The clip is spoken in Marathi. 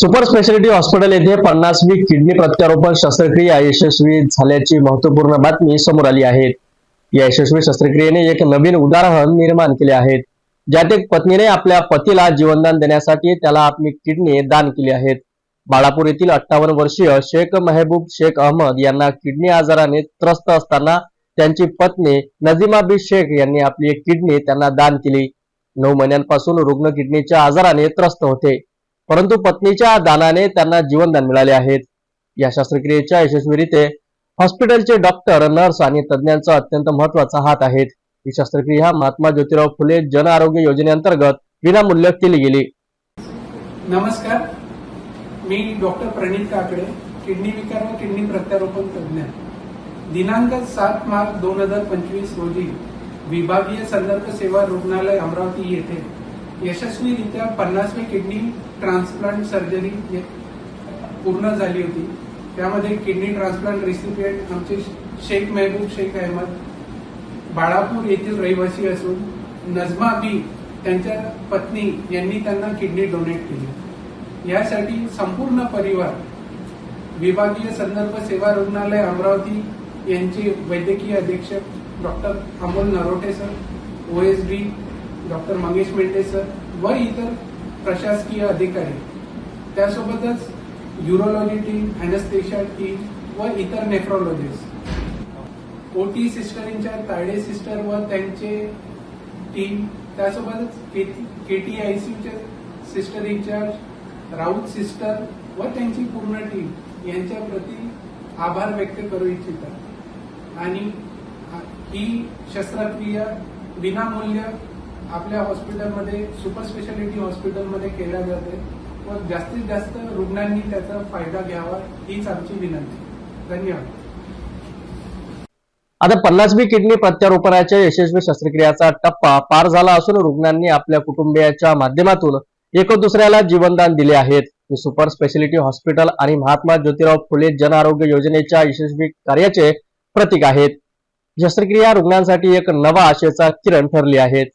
सुपर स्पेशालिटी हॉस्पिटल येथे पन्नासवी किडनी प्रत्यारोपण शस्त्रक्रिया यशस्वी झाल्याची महत्त्वपूर्ण बातमी समोर आली आहे. या यशस्वी शस्त्रक्रियेने एक नवीन उदाहरण निर्माण केले आहेत ज्यात एक पत्नीने आपल्या पतीला जीवनदान देण्यासाठी त्याला आपली किडनी दान केली आहेत. बाळापूर येथील अठ्ठावन्न वर्षीय शेख मेहबूब शेख अहमद यांना किडनी आजाराने त्रस्त असताना त्यांची पत्नी नजीमा बी शेख यांनी आपली एक किडनी त्यांना दान केली. नऊ महिन्यांपासून रुग्ण किडनीच्या आजाराने त्रस्त होते. परंतु पत्नीच्या दानाने त्यांना जीवनदान मिळाले आहेत या शस्त्रक्रियेच्या यशस्वीरीते हॉस्पिटलचे डॉक्टर नर्स आणि तज्ञांचा अत्यंत महत्त्वाचा हात आहेत ही शस्त्रक्रिया महात्मा ज्योतिराव फुले जन आरोग्य योजनेअंतर्गत विनामूल्य केली गेली. नमस्कार. मी डॉक्टर प्रणित काकडे किडनी विकार व किडनी प्रत्यारोपण तज्ज्ञ. दिनांक सात मार्च दोन हजार पंचवीस रोजी विभागीय संदर्भ सेवा रुग्णालय अमरावती येथे यशस्वीरित्या पन्नासवी किडनी ट्रान्सप्लांट सर्जरी पूर्ण झाली होती. त्यामध्ये किडनी ट्रान्सप्लांट रेसिपियंट आमचे शेख मेहबूब शेख अहमद बाळापूर येथील रहिवासी असून नजमा बी त्यांच्या पत्नी यांनी त्यांना किडनी डोनेट केली. यासाठी संपूर्ण परिवार विभागीय संदर्भ सेवा रुग्णालय अमरावती यांचे वैद्यकीय अधीक्षक doctor Amol Narote sir OSD doctor Mangesh Mendhe sir व इतर प्रशासकीय अधिकारी. त्यासोबतच युरोलॉजी टीम अॅनेस्थेशिया टीम व इतर नेफ्रॉलॉजिस्ट ओटी सिस्टर तायडे सिस्टर व त्यांचे टीम त्यासोबतच केटीआयसीचे sister in charge Raut sister व त्यांची पूर्ण टीम यांच्या प्रती आभार व्यक्त करू इच्छितात. आणि ही शस्त्रक्रिया विनामूल्य आपल्या हॉस्पिटलमध्ये सुपर स्पेशालिटी हॉस्पिटलमध्ये केल्या जाते. व जास्तीत जास्त रुग्णांनी त्याचा फायदा घ्यावा हीच आमची विनंती. धन्यवाद. आता पन्नासवी किडनी प्रत्यारोपणाच्या यशस्वी शस्त्रक्रियाचा टप्पा पार झाला असून रुग्णांनी आपल्या कुटुंबियाच्या माध्यमातून एक दुसऱ्याला जीवनदान दिले आहेत. हे सुपर स्पेशालिटी हॉस्पिटल आणि महात्मा ज्योतिराव फुले जन आरोग्य योजनेच्या यशस्वी कार्याचे प्रतीक आहेत. शस्त्रक्रिया रुग्णांसाठी एक नवा आशेचा किरण ठरली आहेत.